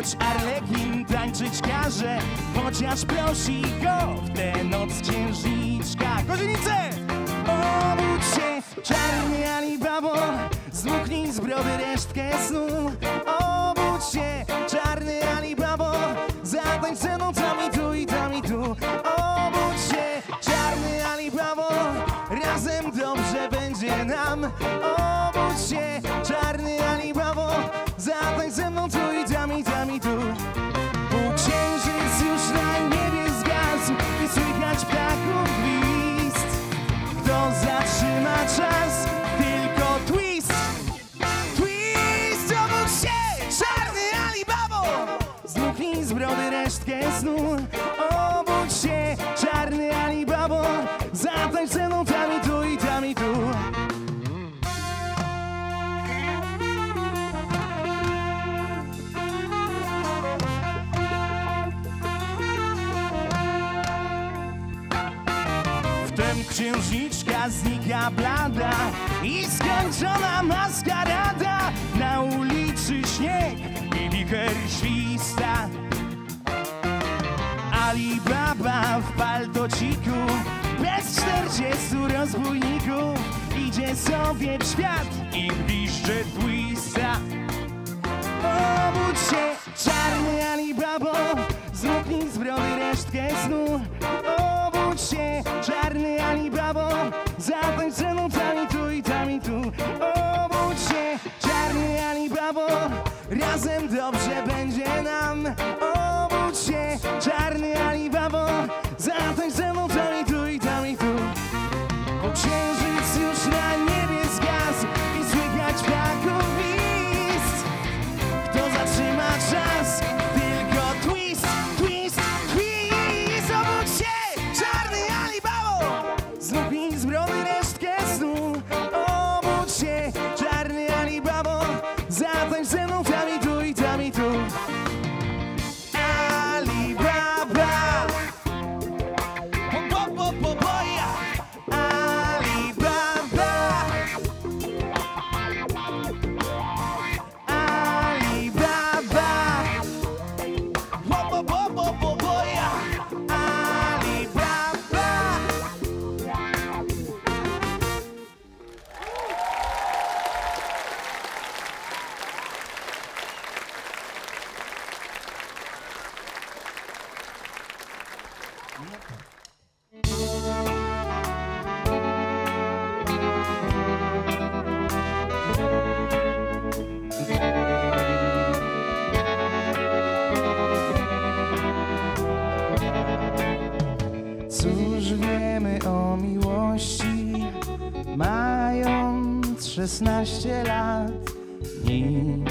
Choć Arlekin tańczyć każe Chociaż prosi go w tę noc księżniczka. Kozienice! Obudź się, czarny Alibabo Zmuknij z brody resztkę snu. Obudź się, czarny Alibabo Zatańcz ze mną tam i tu i tam i tu. Obudź się, czarny Alibabo Razem dobrze będzie nam. Obudź się, resztkę snu. Obudź się, czarny Alibabo Zatańcz ze mną tam i tu i tam i tu Wtem księżniczka znika blada I skończona maskarada. Na ulicy śnieg i wicher śwista Alibaba w paltociku. Bez czterdziestu rozbójników. Idzie sobie w świat. I gwizdże twista Obudź się, czarny Alibabo. Zmoknij z brody resztkę snu. Obudź się, czarny Alibabo. Zatańcz ze szesnaście lat? Nic,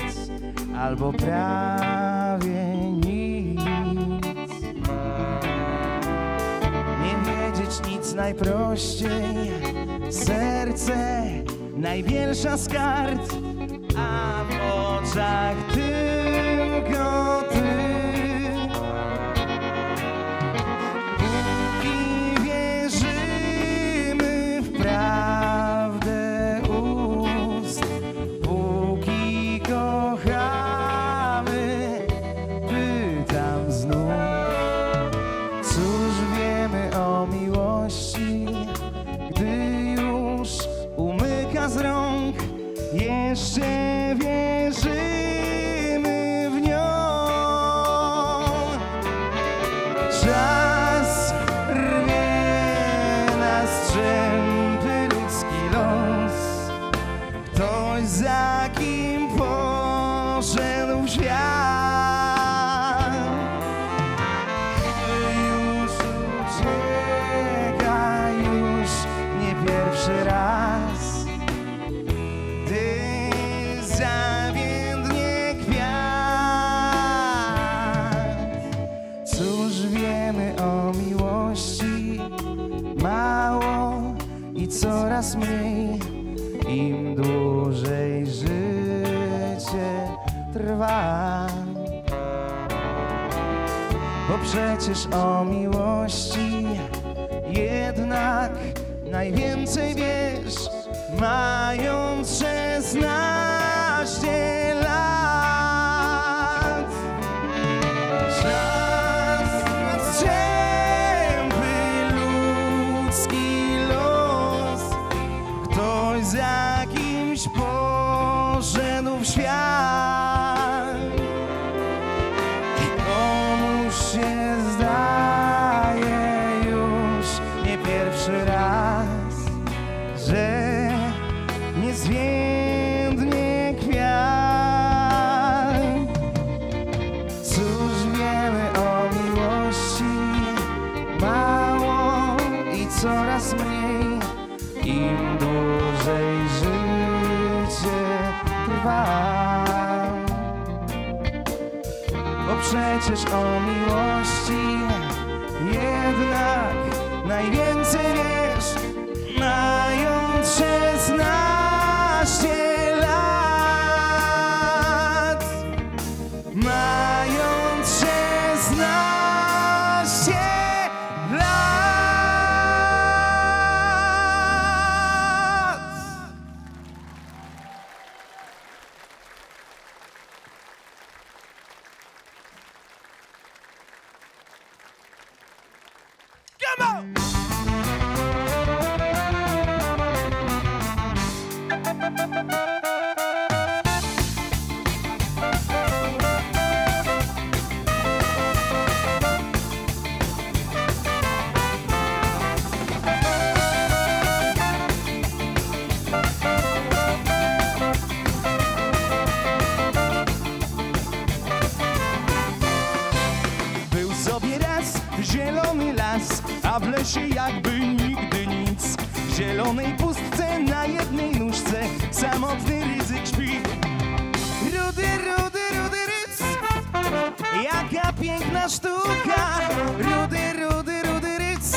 albo prawie nic. Nie wiedzieć nic najprościej, serce największa z kart, a w oczach tylko przecież o miłości jednak najwięcej wiesz, mając szesnaście lat. Czas strzępy ludzki los, ktoś za kimś poszedł najwięcej lesie jakby nigdy nic. W zielonej pustce na jednej nóżce samotny ryzyk śpi. Rudy, rudy, rudy ryc, jaka piękna sztuka. Rudy, rudy, rudy ryc,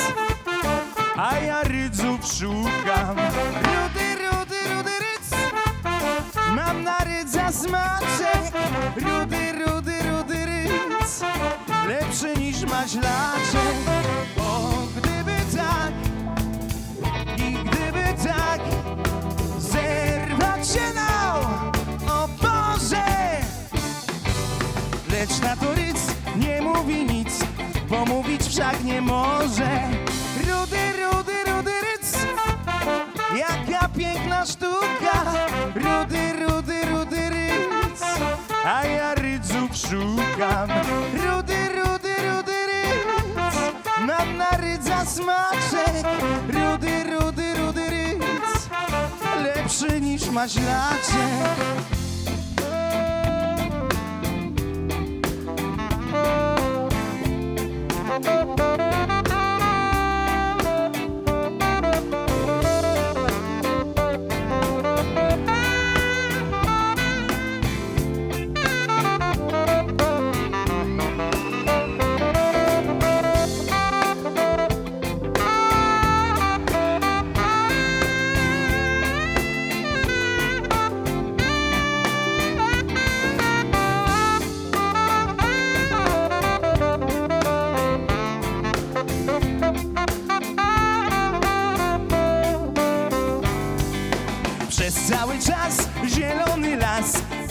a ja rydzów szukam. Rudy, rudy, rudy ryc, mam na rydza smaczek. Rudy, rudy, rudy ryc, lepszy niż maślaczek. Bo mówić wszak nie może. Rudy, rudy, rudy ryc, jaka piękna sztuka. Rudy, rudy, rudy ryc, a ja rydzów szukam. Rudy, rudy, rudy ryc, mam na rydza smaczek. Rudy, rudy, rudy ryc, lepszy niż maślaczek.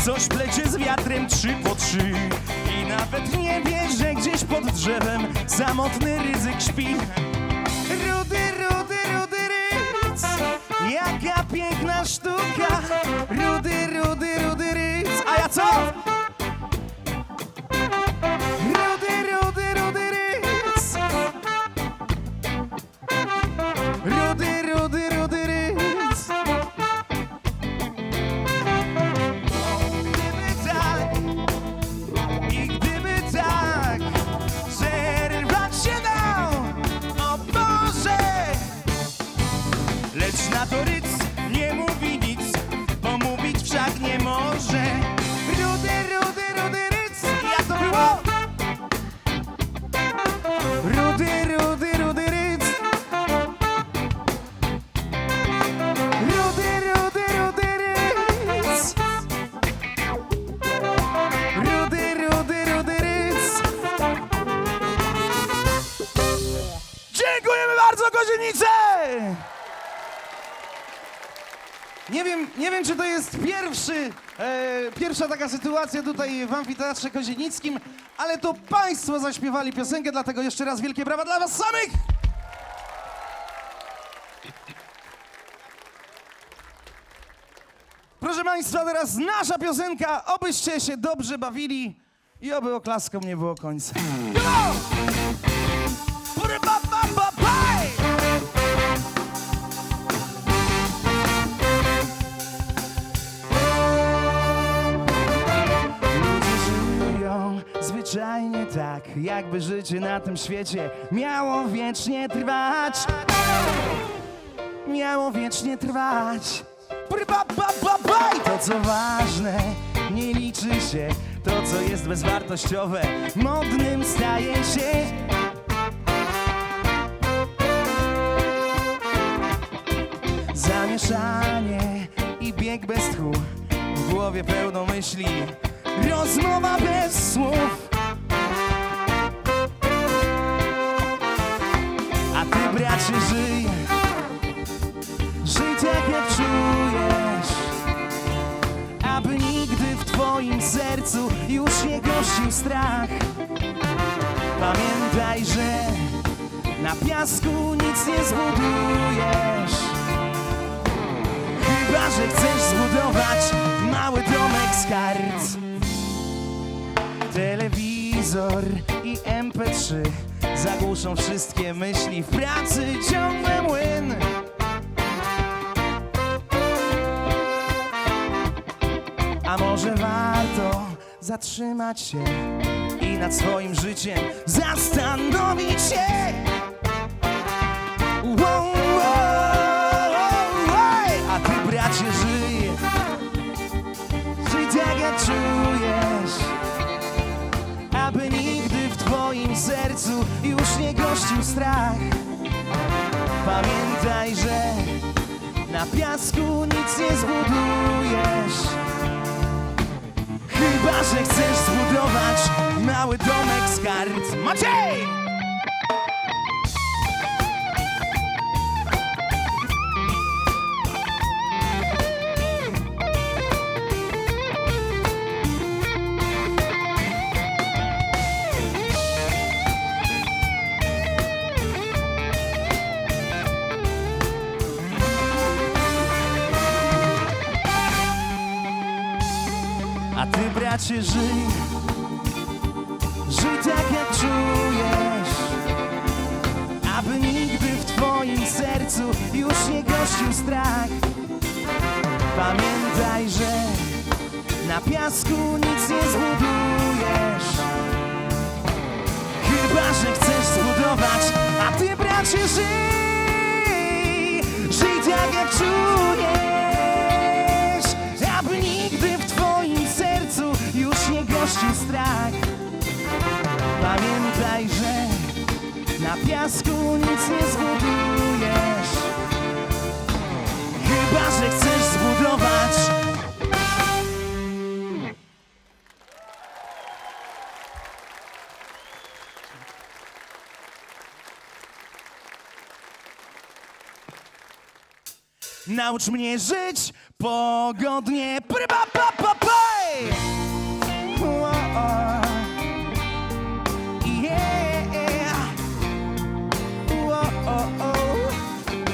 Coś plecie z wiatrem trzy po trzy. I nawet nie wiesz, że gdzieś pod drzewem Samotny ryzyk śpi. Rudy, rudy, rudy ryc. Jaka piękna sztuka. Rudy, rudy, rudy ryc. A ja co? Pierwsza taka sytuacja tutaj w Amfiteatrze Kozienickim, ale to państwo zaśpiewali piosenkę, dlatego jeszcze raz wielkie brawa dla was samych! Proszę państwa, teraz nasza piosenka, obyście się dobrze bawili i oby oklaskom nie było końca. Go! Jakby życie na tym świecie miało wiecznie trwać. Miało wiecznie trwać. To co ważne, nie liczy się. To co jest bezwartościowe, modnym staje się. Zamieszanie i bieg bez tchu W głowie pełno myśli Rozmowa bez słów bracie żyj. Żyj tak jak czujesz. Aby nigdy w twoim sercu Już nie gościł strach. Pamiętaj, że na piasku nic nie zbudujesz. Chyba, że chcesz zbudować mały domek z kart. Telewizor i MP3 Zagłuszą wszystkie myśli W pracy ciągle młyn. A może warto zatrzymać się I nad swoim życiem zastanowić się? Wow, wow, A ty bracie żyj. Żyj tak jak czujesz sercu Już nie gościł strach. Pamiętaj, że Na piasku nic nie zbudujesz. Chyba, że chcesz zbudować Mały domek z kart. Maciej! Bracie Naucz mnie żyć pogodnie. Pryba, pa, pa, o. Yeah.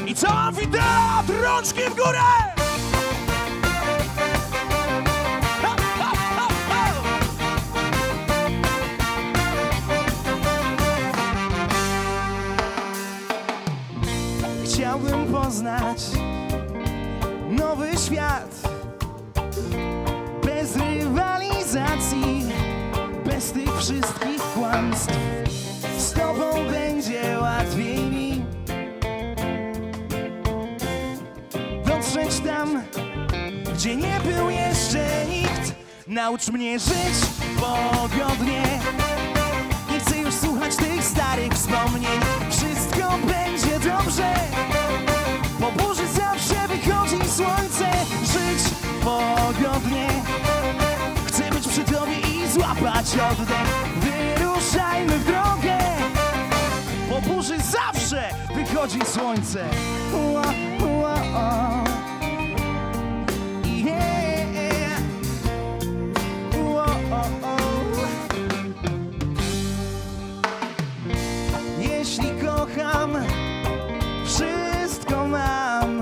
I cała wideo, rączki w górę! Naucz mnie żyć pogodnie Nie chcę już słuchać tych starych wspomnień Wszystko będzie dobrze Po burzy zawsze wychodzi słońce Żyć pogodnie Chcę być przy tobie i złapać oddech Wyruszajmy w drogę Po burzy zawsze wychodzi słońce. Ua, ua, o. Yeah. Jeśli kocham, wszystko mam.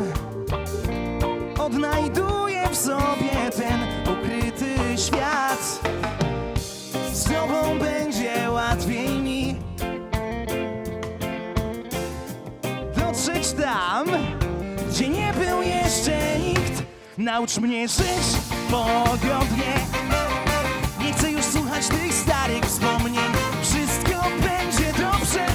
Odnajduję w sobie ten ukryty świat. Z tobą będzie łatwiej mi dotrzeć tam, gdzie nie był jeszcze nikt. Naucz mnie żyć pogodnie. Słuchać tych starych wspomnień. Wszystko będzie dobrze.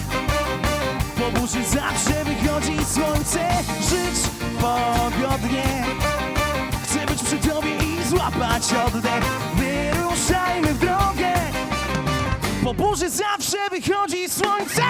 Po burzy zawsze wychodzi słońce. Żyć pogodnie. Chcę być przy tobie i złapać oddech. Wyruszajmy w drogę. Po burzy zawsze wychodzi słońce.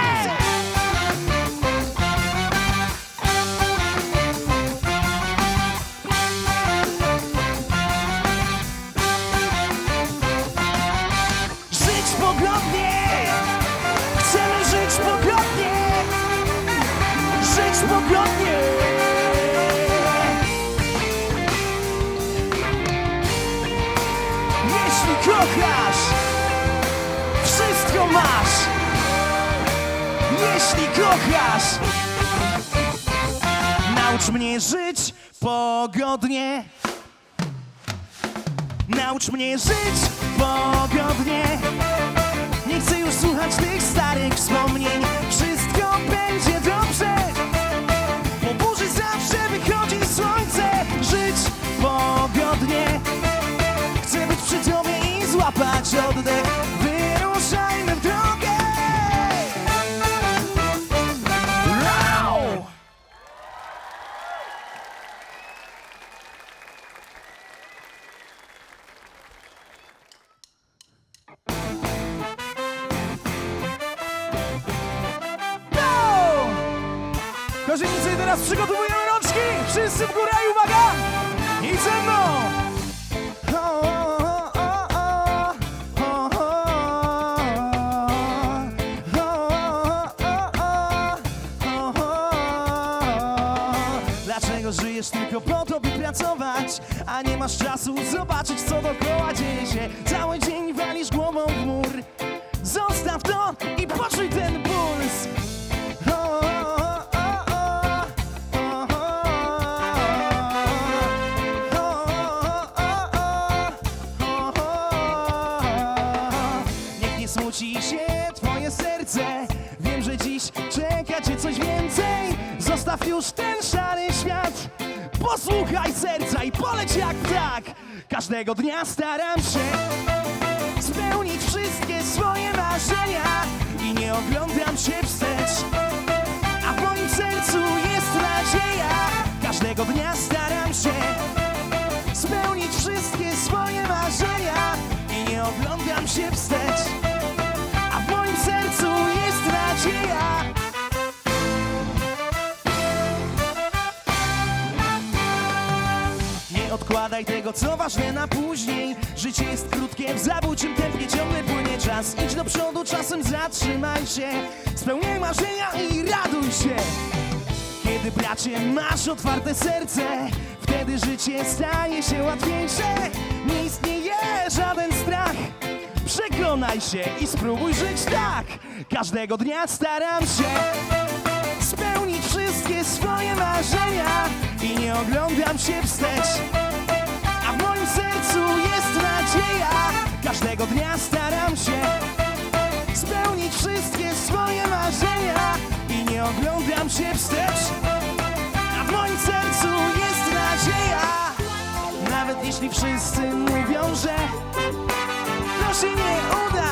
Naucz mnie żyć pogodnie. Naucz mnie żyć pogodnie. Nie chcę już słuchać tych starych wspomnień. Wszystko będzie dobrze. Żyjesz tylko po to, by pracować, a nie masz czasu zobaczyć, co dookoła dzieje się? Cały dzień walisz głową w mur. Zostaw to i poczuj ten puls. Niech nie smuci się twoje serce Wiem, że dziś czeka cię coś więcej Zostaw już ten Posłuchaj serca i poleć jak ptak Każdego dnia staram się Spełnić wszystkie swoje marzenia I nie oglądam się wstecz A w moim sercu jest nadzieja Każdego dnia staram się spełnić wszystkie swoje marzenia i nie oglądam się wstecz. Odkładaj tego, co ważne na później. Życie jest krótkie, w zabójczym tempie ciągle płynie czas. Idź do przodu, czasem zatrzymaj się. Spełniaj marzenia i raduj się. Kiedy bracie masz otwarte serce Wtedy życie staje się łatwiejsze Nie istnieje żaden strach Przekonaj się i spróbuj żyć tak Każdego dnia staram się Spełnić wszystkie swoje marzenia I nie oglądam się wstecz sercu jest nadzieja Każdego dnia staram się spełnić wszystkie swoje marzenia i nie oglądam się wstecz. A w moim sercu jest nadzieja, nawet jeśli wszyscy mówią, że to się nie uda.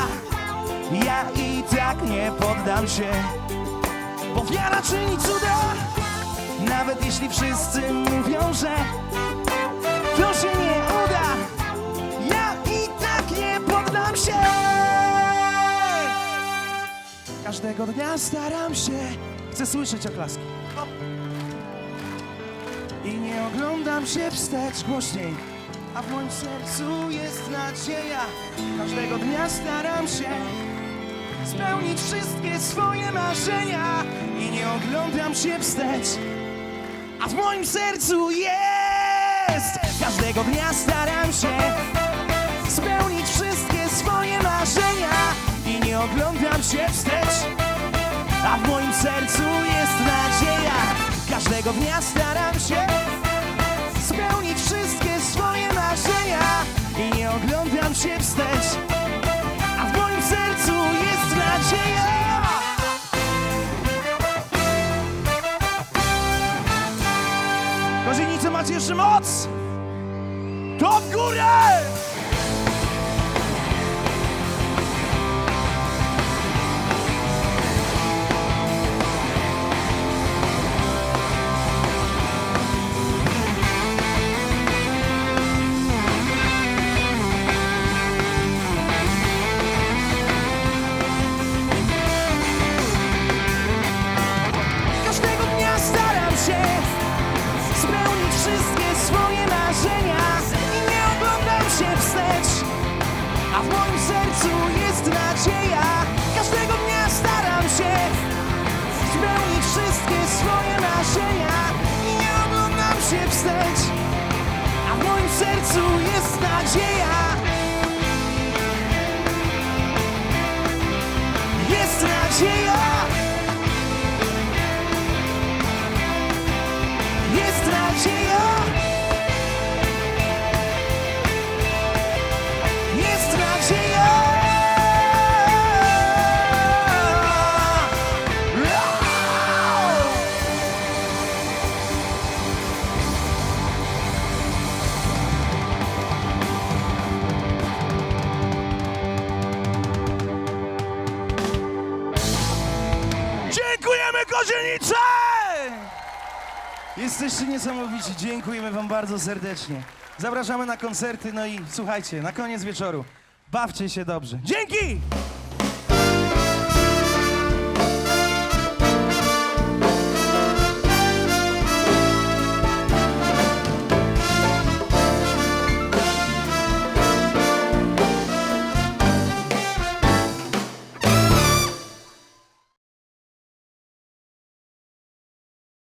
Ja i tak nie poddam się, bo wiara czyni cuda. Nawet jeśli wszyscy mówią, że to się nie poddam się. Każdego dnia staram się. Chcę słyszeć oklaski. I nie oglądam się wstecz głośniej. A w moim sercu jest nadzieja. Każdego dnia staram się spełnić wszystkie swoje marzenia i nie oglądam się wstecz. A w moim sercu jest Każdego dnia staram się oglądam się wstecz. A w moim sercu jest nadzieja. Każdego dnia staram się Spełnić wszystkie swoje marzenia. I nie oglądam się wstecz. A w moim sercu jest nadzieja. Kozienice macie jeszcze moc! To w górę! Sercu jest nadzieja. Jest nadzieja. Jesteście niesamowici, dziękujemy wam bardzo serdecznie. Zapraszamy na koncerty, no i słuchajcie, na koniec wieczoru, bawcie się dobrze. Dzięki!